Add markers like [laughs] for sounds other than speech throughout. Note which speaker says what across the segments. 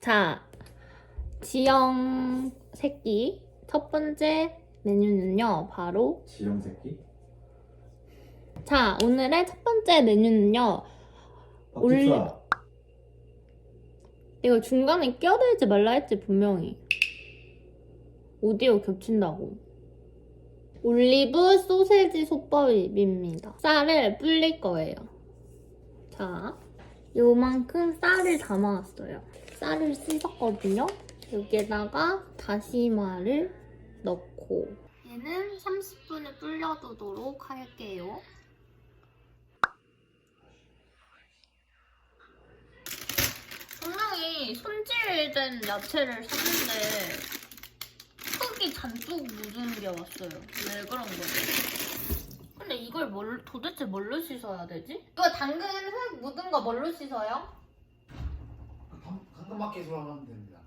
Speaker 1: 자, 지영 새끼 첫 번째 메뉴는요, 바로
Speaker 2: 지영 새끼?
Speaker 1: 자, 오늘의 첫 번째 메뉴는요. 올리-
Speaker 2: 박집사.
Speaker 1: 이거 중간에 껴들지 말라 했지 분명히 오디오 겹친다고 올리브 소세지 솥밥입니다 쌀을 불릴 거예요 자 요만큼 쌀을 담아왔어요 쌀을 씻었거든요 여기에다가 다시마를 넣고 얘는 30분을 불려두도록 할게요 분명히 손질된 야채를 샀는데 흙이 잔뜩 묻은 게 왔어요. 왜 그런 거지? 근데 이걸 뭘, 도대체 뭘로 씻어야 되지? 이거 당근 흙 묻은 거 뭘로 씻어요?
Speaker 3: 당근마켓으로 하면 됩니다.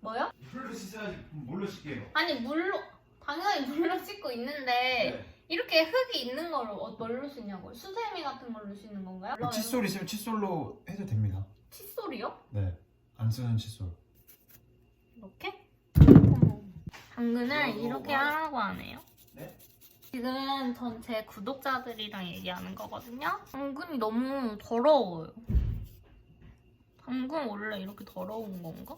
Speaker 1: 뭐요?
Speaker 2: 물로 씻어야지. 뭘로 씻게요?
Speaker 1: 아니 물로 당연히 물로 씻고 있는데
Speaker 2: 네.
Speaker 1: 이렇게 흙이 있는 걸 어- 뭘로 씻냐고요? 수세미 같은 걸로 씻는 건가요?
Speaker 3: 칫솔 있으면 칫솔로 해도 됩니다.
Speaker 1: 칫솔이요?
Speaker 3: 네. 안 쓰는 칫솔.
Speaker 1: 이렇게? 당근을 이렇게 하라고 하네요.
Speaker 3: 네.
Speaker 1: 지금 전 제 구독자들이랑 얘기하는 거거든요. 당근이 너무 더러워요. 당근 원래 이렇게 더러운 건가?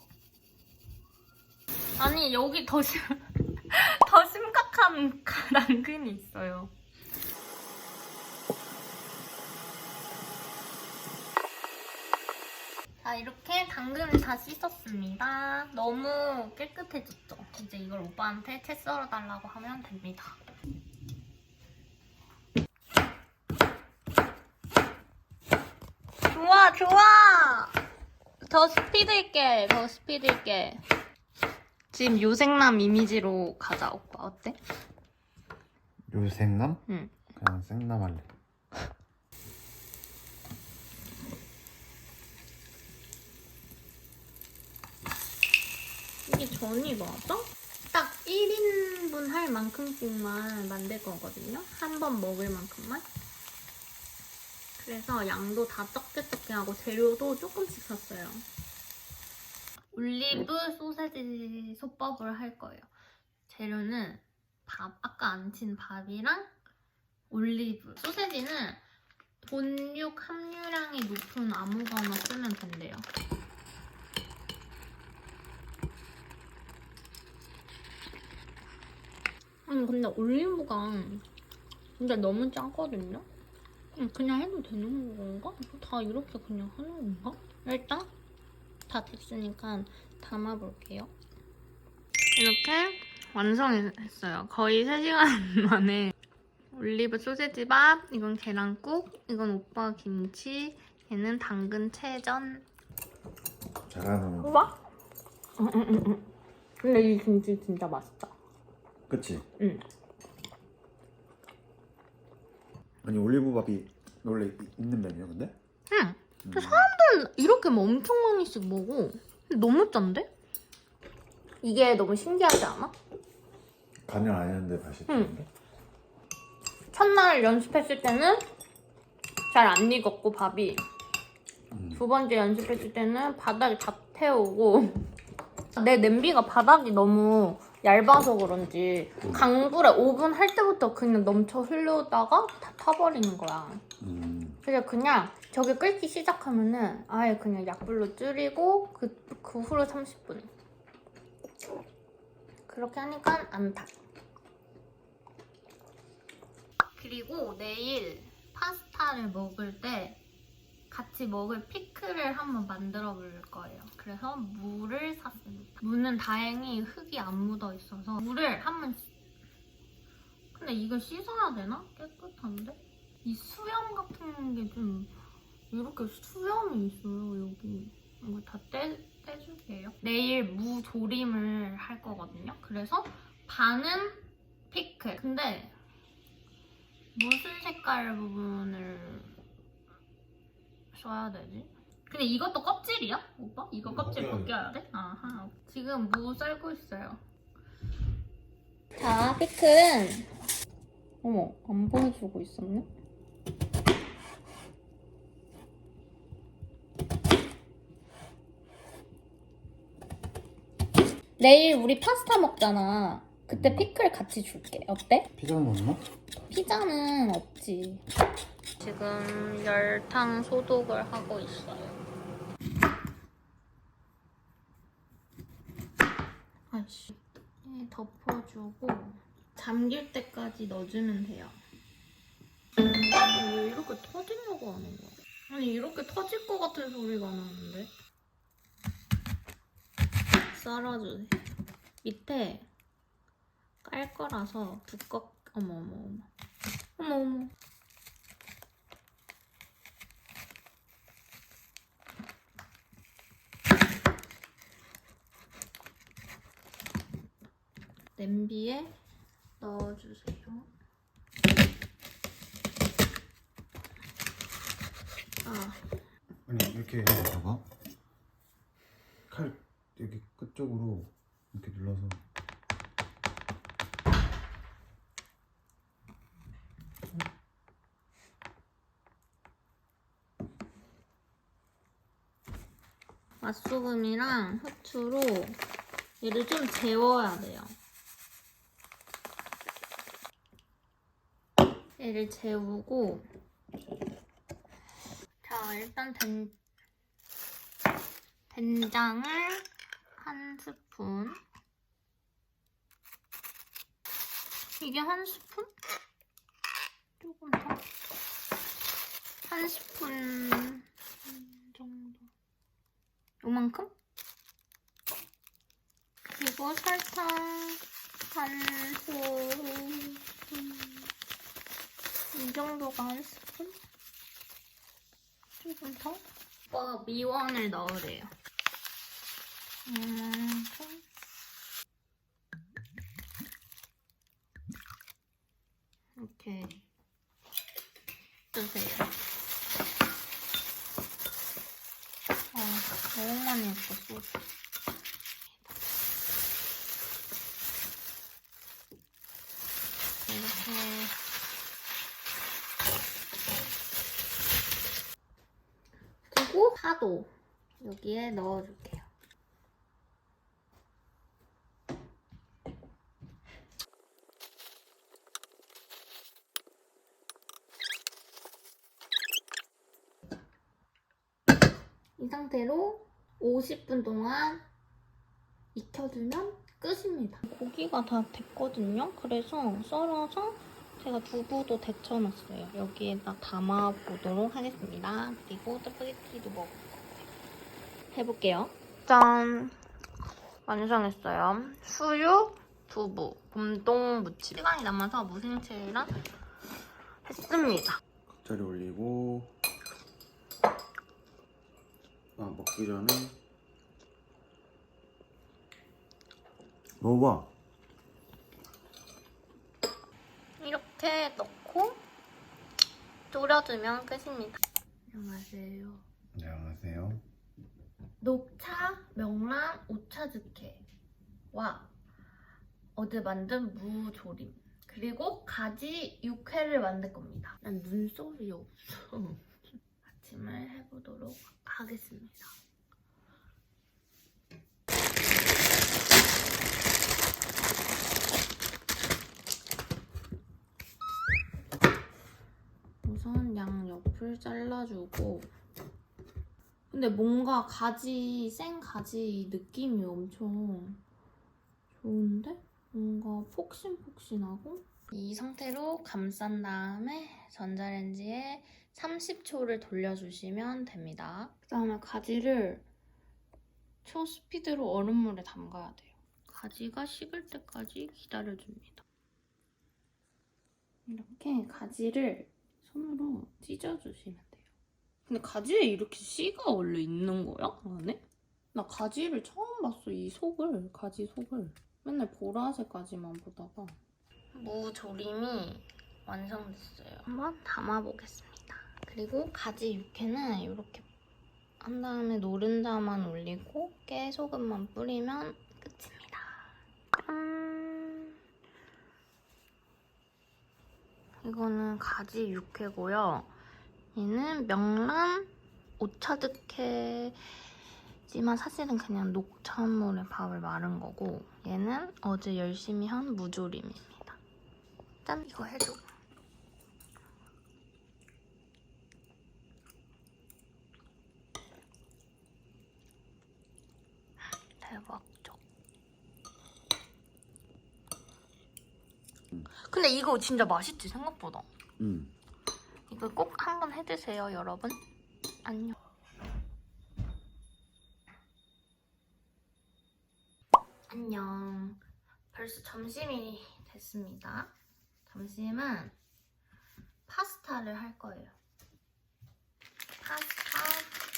Speaker 1: 아니 여기 더, 심... [laughs] 더 심각한 [laughs] 당근이 있어요. 자 이렇게 당근을 다 씻었습니다. 너무 깨끗해졌죠? 이제 이걸 오빠한테 채 썰어 달라고 하면 됩니다. 좋아 좋아! 더 스피드 있게 더 스피드 있게 지금 요생남 이미지로 가자 오빠 어때?
Speaker 3: 요생남?
Speaker 1: 응.
Speaker 3: 그냥 생남 할래.
Speaker 1: 이게 전이 맞아? 딱 1인분 할 만큼씩만 만들 거거든요. 한 번 먹을 만큼만. 그래서 양도 다 적게 적게 하고 재료도 조금씩 샀어요. 올리브 소세지 솥밥을 할 거예요. 재료는 밥, 아까 안 친 밥이랑 올리브. 소세지는 본육 함유량이 높은 아무거나 쓰면 된대요. 아니 근데 올리브가 진짜 너무 짜거든요? 음, 그냥 해도 되는 건가? 다 이렇게 그냥 하는 건가? 일단 다 됐으니까 담아볼게요. 이렇게 완성했어요. 거의 3시간 [laughs] 만에 올리브 소세지밥, 이건 계란국, 이건 오빠 김치, 얘는 당근 채전.
Speaker 3: 잘하는.
Speaker 1: 우와? 근데 이 김치 진짜 맛있다.
Speaker 3: 그치?
Speaker 1: 응.
Speaker 3: 아니 올리브밥이 원래 있는 메뉴야 근데?
Speaker 1: 응.
Speaker 3: 음.
Speaker 1: 이렇게 뭐 엄청 많이씩 먹어. 근데 너무 짠데? 이게 너무 신기하지 않아?
Speaker 3: 간을 안 했는데. 좋은데?
Speaker 1: 첫날 연습했을 때는 잘 안 익었고 밥이
Speaker 3: 음.
Speaker 1: 두 번째 연습했을 때는 바닥에 다 태우고 [laughs] 내 냄비가 바닥이 너무 얇아서 그런지 강불에 오븐 할 때부터 그냥 넘쳐 흘러다가 다 타버리는 거야.
Speaker 3: 음.
Speaker 1: 그래서 그냥 저게 끓기 시작하면은 아예 그냥 약불로 줄이고 그, 그 후로 30분. 그렇게 하니까 안 타. 그리고 내일 파스타를 먹을 때 같이 먹을 피클을 한번 만들어 볼 거예요. 그래서 물을 샀습니다. 물은 다행히 흙이 안 묻어 있어서 물을 한번 씻- 근데 이걸 씻어야 되나? 깨끗한데? 이 수염 같은 게 좀 이렇게 수염이 있어요 여기 이거 다 떼, 떼줄게요 내일 무 조림을 할 거거든요 그래서 반은 피클 근데 무슨 색깔 부분을 써야 되지? 근데 이것도 껍질이야? 오빠? 이거 껍질
Speaker 3: 벗겨야 돼.
Speaker 1: 벗겨야 돼? 아하 지금 무 썰고 있어요 자 피클은 어머 안 보여주고 있었네 내일 우리 파스타 먹잖아. 그때 피클 같이 줄게. 어때?
Speaker 3: 피자는 없나?
Speaker 1: 피자는 없지. 지금 열탕 소독을 하고 있어요. 아이씨. 네, 덮어주고 잠길 때까지 넣어주면 돼요. 왜 이렇게 터지려고 하는 거야? 아니 이렇게 터질 것 같은 소리가 나는데? 썰어주세요. 밑에 깔 거라서 두껍. 어머 어머 어머. 어머 어머. 냄비에 넣어주세요. 아,
Speaker 3: 아니 이렇게 해서 봐봐. 칼 여기 끝 쪽으로 이렇게 눌러서
Speaker 1: 맛소금이랑 후추로 얘를 좀 재워야 돼요. 얘를 재우고 자 일단 된, 된장을 한 스푼 이게 한 스푼? 조금 더? 한 스푼 정도 요만큼? 그리고 설탕 한 스푼 이 정도가 한 스푼? 조금 더? 오빠가 미원을 넣으래요 이만큼 이렇게 주세요 아, 너무 많이 했어, 소스. 이렇게. 그리고 파도 여기에 넣어줄게요. 이 상태로 50분 동안 익혀주면 끝입니다. 고기가 다 됐거든요. 그래서 썰어서 제가 두부도 데쳐놨어요. 여기에다 담아보도록 하겠습니다. 그리고 짜파게티도 먹을 거예요. 해볼게요. 짠! 완성했어요. 수육, 두부, 곰동 무침. 시간이 남아서 무생채랑 했습니다.
Speaker 3: 겉절이 올리고 아 먹기 전에 먹어봐.
Speaker 1: 이렇게 넣고 졸여주면 끝입니다. 안녕하세요.
Speaker 3: 안녕하세요.
Speaker 1: 녹차 명란 오차즈케와 어제 만든 무조림 그리고 가지 육회를 만들 겁니다. 난 눈썹이 없어. 아침을 해보도록 하겠습니다. 우선 양옆을 잘라주고 근데 뭔가 가지 생 가지 느낌이 엄청 좋은데 뭔가 폭신폭신하고 이 상태로 감싼 다음에 전자레인지에 30초를 돌려주시면 됩니다. 그 다음에 가지를 초스피드로 얼음물에 담가야 돼요. 가지가 식을 때까지 기다려줍니다. 이렇게 가지를 손으로 찢어주시면 돼요. 근데 가지에 이렇게 씨가 원래 있는 거야? 안에? 나 가지를 처음 봤어, 이 속을. 가지 속을. 맨날 보라색 가지만 보다가. 무조림이 완성됐어요. 한번 담아보겠습니다. 그리고 가지 육회는 이렇게 한 다음에 노른자만 올리고 깨소금만 뿌리면 끝입니다. 짠! 이거는 가지 육회고요. 얘는 명란 오차득회 있지만 사실은 그냥 녹차물에 밥을 마른 거고 얘는 어제 열심히 한 무조림입니다. 짠! 이거 해줘. 대박적. 근데 이거 진짜 맛있지 생각보다.
Speaker 3: 응.
Speaker 1: 이거 꼭 한번 해드세요, 여러분. 안녕. 안녕. 벌써 점심이 됐습니다. 점심은 파스타를 할 거예요. 파스타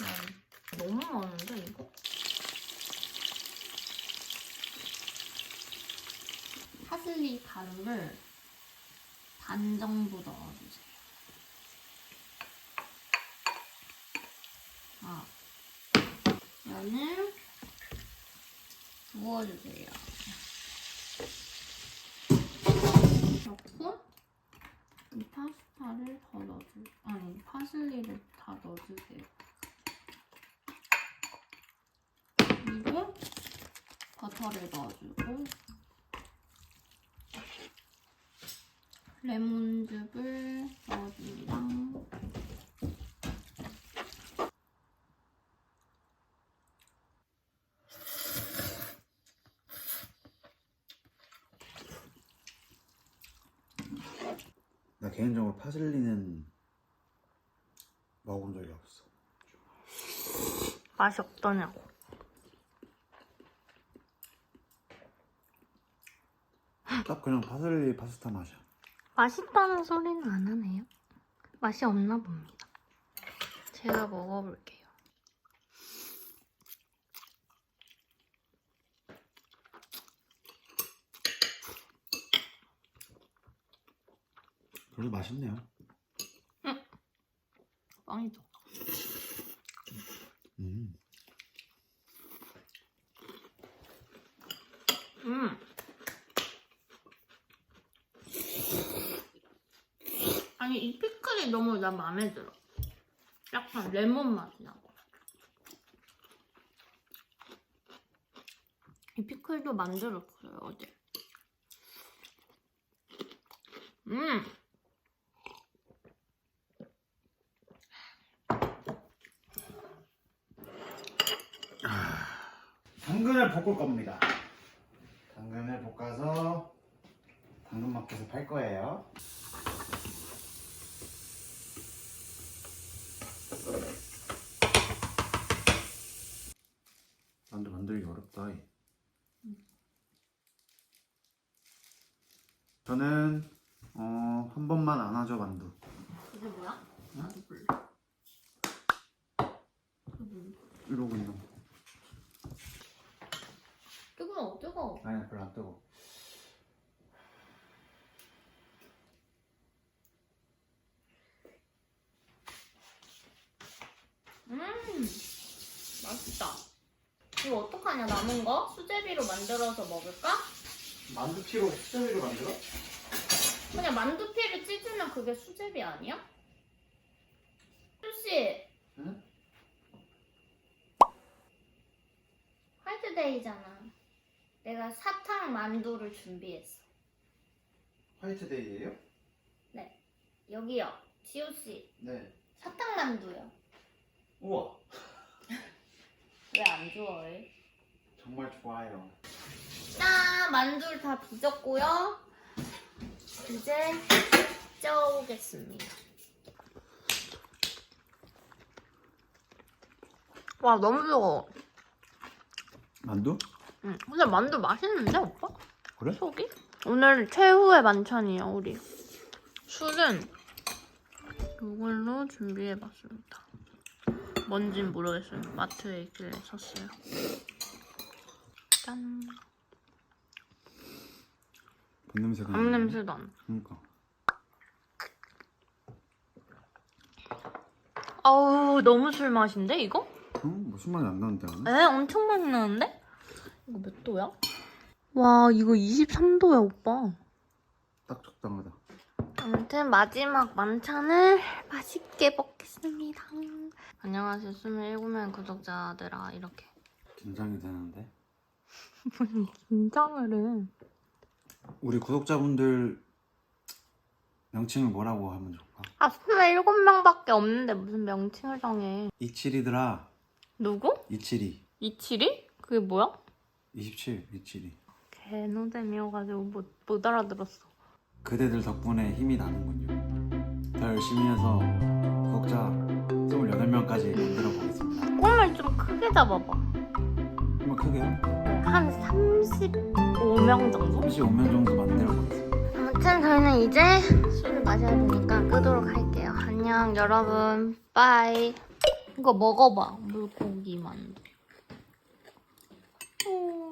Speaker 1: 면. 너무 많은데 이거? 파슬리 가루를 반 정도 넣어주세요. 면을 부어주세요. 넣고 이 파스타를 더 넣어주, 아니 파슬리를 다 넣어주세요. 그리고 버터를 넣어주고 레몬즙을 넣어줍니다.
Speaker 3: 개인적으로 파슬리는 먹어본 적이 없어.
Speaker 1: 맛이 없더냐고.
Speaker 3: 딱 그냥 파슬리 파스타 맛이야.
Speaker 1: 맛있다는 소리는 안 하네요. 맛이 없나 봅니다. 제가 먹어볼게요.
Speaker 3: 그래도 맛있네요.
Speaker 1: 빵이죠.
Speaker 3: 음.
Speaker 1: 음. 아니 이 피클이 너무 나 마음에 들어. 약간 레몬 맛이 나고. 이 피클도 만들었어요 어제. 음.
Speaker 2: 당근을 볶을 겁니다. 당근을 볶아서 당근마켓에 팔 거예요.
Speaker 3: 만두 만들기 어렵다. 이. 저는 어, 한 번만 안 하죠 만두.
Speaker 1: 이게 뭐야?
Speaker 3: 이러고 있는 거.
Speaker 1: 뜨거워 뜨거워.
Speaker 3: 아니 별로 안 뜨거.
Speaker 1: 음 맛있다. 이거 어떡하냐 남은 거? 수제비로 만들어서 먹을까?
Speaker 2: 만두피로 수제비로 만들어?
Speaker 1: 그냥 만두피를 찢으면 그게 수제비 아니야? 수씨
Speaker 2: 응?
Speaker 1: 화이트데이잖아. 내가 사탕 만두를 준비했어.
Speaker 2: 화이트데이예요?
Speaker 1: 여기요. 지호 씨
Speaker 2: 네.
Speaker 1: 사탕 만두요.
Speaker 2: 우와. [laughs]
Speaker 1: 왜 안 좋아해?
Speaker 2: 정말 좋아요.
Speaker 1: 짠! 만두를 다 빚었고요. 이제 쪄오겠습니다. 와 너무 뜨거워.
Speaker 3: 만두?
Speaker 1: 응. 근데 만두 맛있는데 오빠?
Speaker 3: 그래?
Speaker 1: 속이? 오늘 최후의 만찬이에요 우리. 술은 이걸로 준비해봤습니다. 뭔진 모르겠어요. 마트에 있길래 샀어요. 짠.
Speaker 3: 밥 냄새가.
Speaker 1: 밥. 냄새도 안 나.
Speaker 3: 그러니까.
Speaker 1: 아우 너무 술 맛인데 이거?
Speaker 3: 응? 무슨 말이 안 나는데 나는?
Speaker 1: 에 엄청 맛이 나는데? 이거 몇 도야? 와 이거 23도야 오빠.
Speaker 3: 딱 적당하다.
Speaker 1: 아무튼 마지막 만찬을 맛있게 먹겠습니다. 안녕하세요 27명 구독자들아 이렇게
Speaker 3: 긴장이 되는데. [laughs]
Speaker 1: 긴장을 해.
Speaker 3: 우리 구독자분들 명칭을 뭐라고 하면 좋을까?
Speaker 1: 아, 27명밖에 없는데 무슨 명칭을 정해.
Speaker 3: 이칠이더라.
Speaker 1: 누구?
Speaker 3: 이칠이.
Speaker 1: 이칠이? 그게 뭐야?
Speaker 3: 27, 이칠이.
Speaker 1: 개노잼이어가지고 못, 못 알아들었어.
Speaker 3: 그대들 덕분에 힘이 나는군요. 더 열심히 해서 구독자 28명까지 만들어 보겠습니다.
Speaker 1: 꿈을 좀 크게 잡아봐.
Speaker 3: 한번 크게요?
Speaker 1: 한 35명 정도?
Speaker 3: 35명 정도 만들어 보겠습니다.
Speaker 1: 아무튼 저희는 이제 술을 마셔야 되니까 끄도록 할게요. 안녕 여러분. 빠이. 이거 먹어봐. 물고기 만두. 음,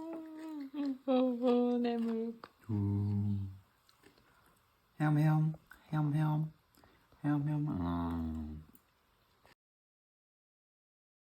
Speaker 1: 내 물고기.
Speaker 3: 음. 헤엄 헤엄 헤엄 헤엄 헤엄 헤엄 음.